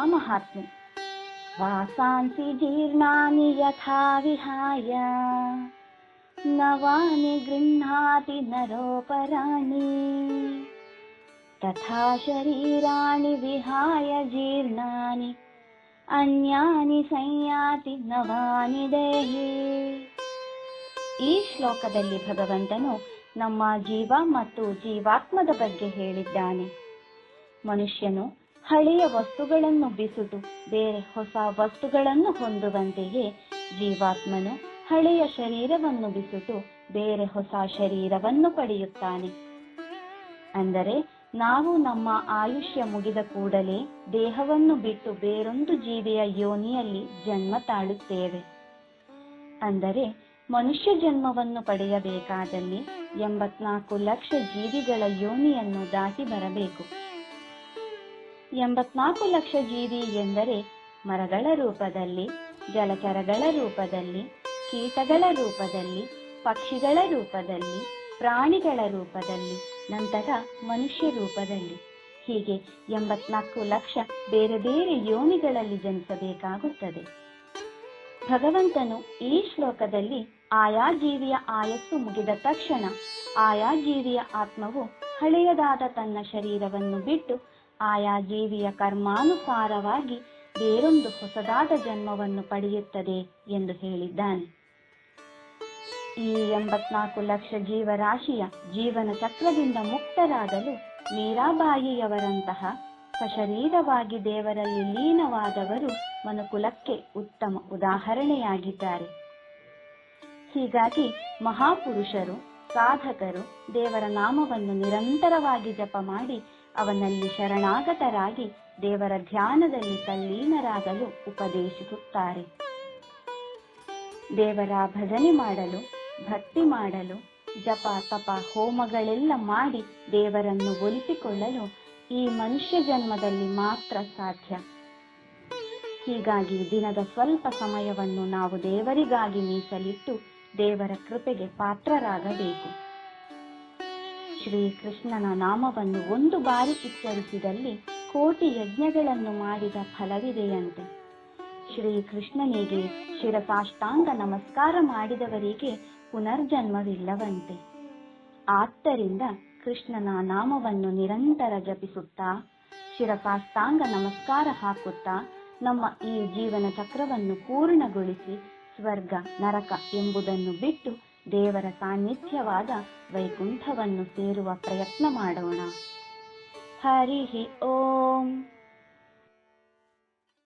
ಮಹಾತ್ಮೆ ವಾಸಾಂಸಿ ಜೀರ್ಣಾನಿ ಯಥಾ ವಿಹಾಯ. ನವಾನಿ ಗೃಹ್ಣಾತಿ ನರೋಪರಾಣಿ. ತಥಾ ಶರೀರಾಣಿ ವಿಹಾಯ ಜೀರ್ಣಾನಿ. ಅನ್ಯಾನಿ ಸಂಯಾತಿ ನವಾನಿ ದೇಹಿ. ಈ ಶ್ಲೋಕದಲ್ಲಿ ಭಗವಂತನು ನಮ್ಮ ಜೀವ ಮತ್ತು ಜೀವಾತ್ಮದ ಬಗ್ಗೆ ಹೇಳಿದ್ದಾನೆ. ಮನುಷ್ಯನು ಹಳೆಯ ವಸ್ತುಗಳನ್ನು ಬಿಸುದು ಬೇರೆ ಹೊಸ ವಸ್ತುಗಳನ್ನು ಹೊಂದುವಂತೆಯೇ ಜೀವಾತ್ಮನು ಹಳೆಯ ಶರೀರವನ್ನು ಬಿಸುಟು ಬೇರೆ ಹೊಸ ಶರೀರವನ್ನು ಪಡೆಯುತ್ತಾನೆ. ಅಂದರೆ ನಾವು ನಮ್ಮ ಆಯುಷ್ಯ ಮುಗಿದ ಕೂಡಲೇ ದೇಹವನ್ನು ಬಿಟ್ಟು ಬೇರೊಂದು ಜೀವಿಯ ಯೋನಿಯಲ್ಲಿ ಜನ್ಮ ತಾಳುತ್ತೇವೆ. ಅಂದರೆ ಮನುಷ್ಯ ಜನ್ಮವನ್ನು ಪಡೆಯಬೇಕಾದಲ್ಲಿ ಎಂಬತ್ನಾಲ್ಕು ಲಕ್ಷ ಜೀವಿಗಳ ಯೋನಿಯನ್ನು ದಾಟಿ ಬರಬೇಕು. ಎಂಬತ್ನಾಲ್ಕು ಲಕ್ಷ ಜೀವಿ ಎಂದರೆ ಮರಗಳ ರೂಪದಲ್ಲಿ, ಜಲಚರಗಳ ರೂಪದಲ್ಲಿ, ಕೀಟಗಳ ರೂಪದಲ್ಲಿ, ಪಕ್ಷಿಗಳ ರೂಪದಲ್ಲಿ, ಪ್ರಾಣಿಗಳ ರೂಪದಲ್ಲಿ, ನಂತರ ಮನುಷ್ಯ ರೂಪದಲ್ಲಿ. ಹೀಗೆ ಎಂಬತ್ನಾಲ್ಕು ಲಕ್ಷ ಬೇರೆ ಬೇರೆ ಯೋನಿಗಳಲ್ಲಿ ಜನಿಸಬೇಕಾಗುತ್ತದೆ. ಭಗವಂತನು ಈ ಶ್ಲೋಕದಲ್ಲಿ ಆಯಾ ಜೀವಿಯ ಆಯಸ್ಸು ಮುಗಿದ ತಕ್ಷಣ ಆಯಾ ಜೀವಿಯ ಆತ್ಮವು ಹಳೆಯದಾದ ತನ್ನ ಶರೀರವನ್ನು ಬಿಟ್ಟು ಆಯಾ ಜೀವಿಯ ಕರ್ಮಾನುಸಾರವಾಗಿ ಬೇರೊಂದು ಹೊಸದಾದ ಜನ್ಮವನ್ನು ಪಡೆಯುತ್ತದೆ ಎಂದು ಹೇಳಿದ್ದಾನೆ. ಈ ಎಂಬತ್ನಾಲ್ಕು ಲಕ್ಷ ಜೀವರಾಶಿಯ ಜೀವನ ಚಕ್ರದಿಂದ ಮುಕ್ತರಾಗಲು ಮೀರಾಬಾಯಿಯವರಂತಹ ಸಶರೀರವಾಗಿ ದೇವರಲ್ಲಿ ಲೀನವಾದವರು ಮನುಕುಲಕ್ಕೆ ಉತ್ತಮ ಉದಾಹರಣೆಯಾಗಿದ್ದಾರೆ. ಹೀಗಾಗಿ ಮಹಾಪುರುಷರು, ಸಾಧಕರು ದೇವರ ನಾಮವನ್ನು ನಿರಂತರವಾಗಿ ಜಪ ಮಾಡಿ ಅವನಲ್ಲಿ ಶರಣಾಗತರಾಗಿ ದೇವರ ಧ್ಯಾನದಲ್ಲಿ ತಲ್ಲೀನರಾಗಲು ಉಪದೇಶಿಸುತ್ತಾರೆ. ದೇವರ ಭಜನೆ ಮಾಡಲು, ಭಕ್ತಿ ಮಾಡಲು, ಜಪ ತಪ ಹೋಮಗಳೆಲ್ಲ ಮಾಡಿ ದೇವರನ್ನು ಒಲಿಸಿಕೊಳ್ಳಲು ಈ ಮನುಷ್ಯ ಜನ್ಮದಲ್ಲಿ ಮಾತ್ರ ಸಾಧ್ಯ. ಹೀಗಾಗಿ ದಿನದ ಸ್ವಲ್ಪ ಸಮಯವನ್ನು ನಾವು ದೇವರಿಗಾಗಿ ಮೀಸಲಿಟ್ಟು ದೇವರ ಕೃಪೆಗೆ ಪಾತ್ರರಾಗಬೇಕು. ಶ್ರೀಕೃಷ್ಣನ ನಾಮವನ್ನು ಒಂದು ಬಾರಿ ಉಚ್ಚರಿಸಿದಲ್ಲಿ ಕೋಟಿ ಯಜ್ಞಗಳನ್ನು ಮಾಡಿದ ಫಲವಿದೆಯಂತೆ. ಶ್ರೀಕೃಷ್ಣನಿಗೆ ಶಿರಸಾಷ್ಟಾಂಗ ನಮಸ್ಕಾರ ಮಾಡಿದವರಿಗೆ ಪುನರ್ಜನ್ಮವಿಲ್ಲವಂತೆ. ಆದ್ದರಿಂದ ಕೃಷ್ಣನ ನಾಮವನ್ನು ನಿರಂತರ ಜಪಿಸುತ್ತಾ, ಶಿರಸಾಷ್ಟಾಂಗ ನಮಸ್ಕಾರ ಹಾಕುತ್ತಾ, ನಮ್ಮ ಈ ಜೀವನ ಚಕ್ರವನ್ನು ಪೂರ್ಣಗೊಳಿಸಿ, ಸ್ವರ್ಗ, ನರಕ ಎಂಬುದನ್ನು ಬಿಟ್ಟು ದೇವರ ಸಾನ್ನಿಧ್ಯವಾದ ವೈಕುಂಠವನ್ನು ಸೇರುವ ಪ್ರಯತ್ನ ಮಾಡೋಣ. ಹರಿ ಓಂ.